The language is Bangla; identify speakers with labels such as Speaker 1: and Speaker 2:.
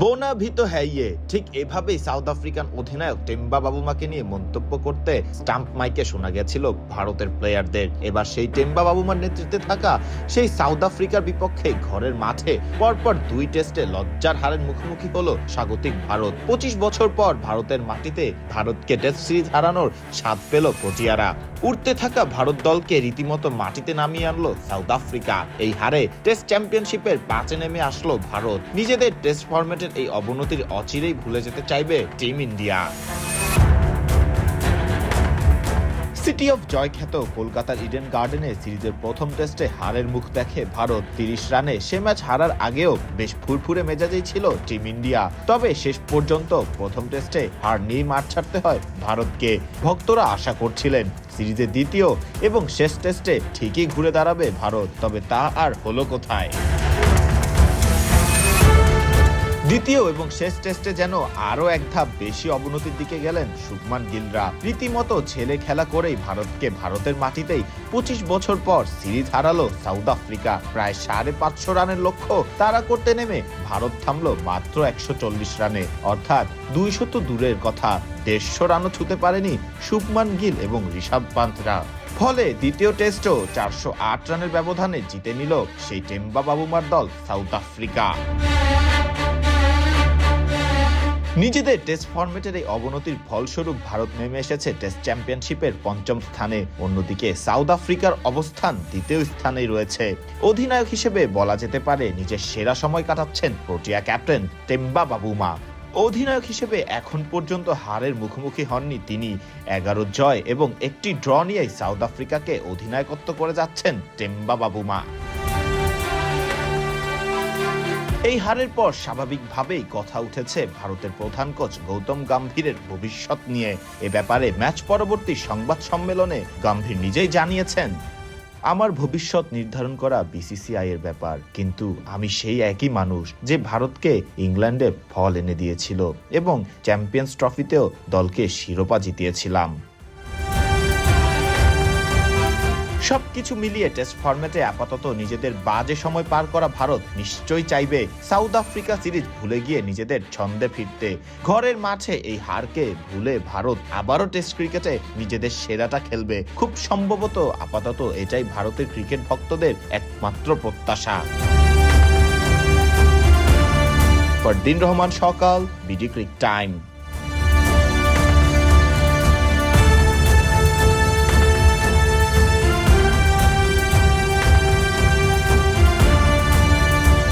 Speaker 1: বোনা ভিত হ্যাইয়ে। ঠিক এভাবেই সাউথ আফ্রিকান অধিনায়ক টেম্বা বাবুমাকে নিয়ে মন্তব্য করতে স্টাম্প মাইকে শোনা গেছিল ভারতের প্লেয়ারদের। এবার সেই টেম্বা বাবুমার নেতৃত্বে থাকা সেই সাউথ আফ্রিকার বিপক্ষে ঘরের মাঠে পরপর দুই টেস্টে লজ্জার হারের মুখোমুখি হলো স্বাগতিক ভারত। পঁচিশ বছর পর ভারতের মাটিতে ভারতকে টেস্ট সিরিজ হারানোর স্বাদ পেল প্রোটিয়ারা উঠতে থাকা ভারত দলকে রীতিমতো মাটিতে নামিয়ে আনলো সাউথ আফ্রিকা। এই হারে টেস্ট চ্যাম্পিয়নশিপের পাঁচে নেমে আসলো ভারত। নিজেদের টেস্ট ফরম্যাটের এই অবনতির অচিরেই ভুলে যেতে চাইবে team India. City of joy খ্যাত কলকাতার ইডেন গার্ডেনে সিরিজের প্রথম টেস্টে হারের মুখ দেখে ভারত তিরিশ রানে সে ম্যাচ হারার আগেও বেশ ফুরফুরে মেজাজেই ছিল টিম ইন্ডিয়া। তবে শেষ পর্যন্ত প্রথম টেস্টে হার নিয়ে মাঠ ছাড়তে হয় ভারতকে। ভক্তরা আশা করছিলেন সিরিজের দ্বিতীয় এবং শেষ টেস্টে ঠিকই ঘুরে দাঁড়াবে ভারত, তবে তা আর হলো কোথায়? দ্বিতীয় এবং শেষ টেস্টে যেন আরও এক ধাপ বেশি অবনতির দিকে গেলেন শুভমান গিলরা। রীতিমতো ছেলে খেলা করেই ভারতকে ভারতের মাটিতেই পঁচিশ বছর পর সিরিজ হারালো সাউথ আফ্রিকা। প্রায় সাড়ে পাঁচশো রানের লক্ষ্য তারা করতে নেমে ভারত থামলো মাত্র একশো চল্লিশ রানে। অর্থাৎ দুইশো তো দূরের কথা। দেড়শো রানও ছুতে পারেনি শুভমান গিল এবং ঋষভ পান্তরা ফলে দ্বিতীয় টেস্টও চারশো আট রানের ব্যবধানে জিতে নিল সেই টেম্বা বাবুমার দল সাউথ আফ্রিকা। নিজেদের টেস্ট ফরম্যাটের এই অবনতির ফলস্বরূপ ভারত নেমে এসেছে টেস্ট চ্যাম্পিয়নশিপের পঞ্চম স্থানে। অন্যদিকে সাউথ আফ্রিকার অবস্থান দ্বিতীয় স্থানেই রয়েছে। অধিনায়ক হিসেবে বলা যেতে পারে, নিজের সেরা সময় কাটাচ্ছেন প্রোটিয়া ক্যাপ্টেন টেম্বা বাবুমা। অধিনায়ক হিসেবে এখন পর্যন্ত হারের মুখোমুখি হননি তিনি। এগারো জয় এবং একটি ড্র নিয়েই সাউথ আফ্রিকাকে অধিনায়কত্ব করে যাচ্ছেন টেম্বা বাবুমা। এই হারের পর স্বাভাবিকভাবেই কথা উঠেছে ভারতের প্রধান কোচ গৌতম গম্ভীরের ভবিষ্যৎ নিয়ে। এ ব্যাপারে ম্যাচ পরবর্তী সংবাদ সম্মেলনে গম্ভীর নিজেই জানিয়েছেন, আমার ভবিষ্যৎ নির্ধারণ করা বিসিসিআই এর ব্যাপার, কিন্তু আমি সেই একই মানুষ যে ভারতকে ইংল্যান্ডে ফল এনে দিয়েছিল এবং চ্যাম্পিয়ন্স ট্রফিতেও দলকে শিরোপা জিতিয়েছিলাম। সবকিছু মিলিয়ে টেস্ট ফরম্যাটে আপাতত নিজেদের বাজে সময় পার করা ভারত নিশ্চয়ই চাইবে সাউথ আফ্রিকা সিরিজ ভুলে গিয়ে নিজেদের ছন্দে ফিরতে। ঘরের মাঠে এই হারকে ভুলে ভারত আবারও টেস্ট ক্রিকেটে নিজেদের সেরাটা খেলবে। খুব সম্ভবত আপাতত এটাই ভারতের ক্রিকেট ভক্তদের একমাত্র প্রত্যাশা। ফরদিন রহমান, সকাল বিডি ক্রিক টাইম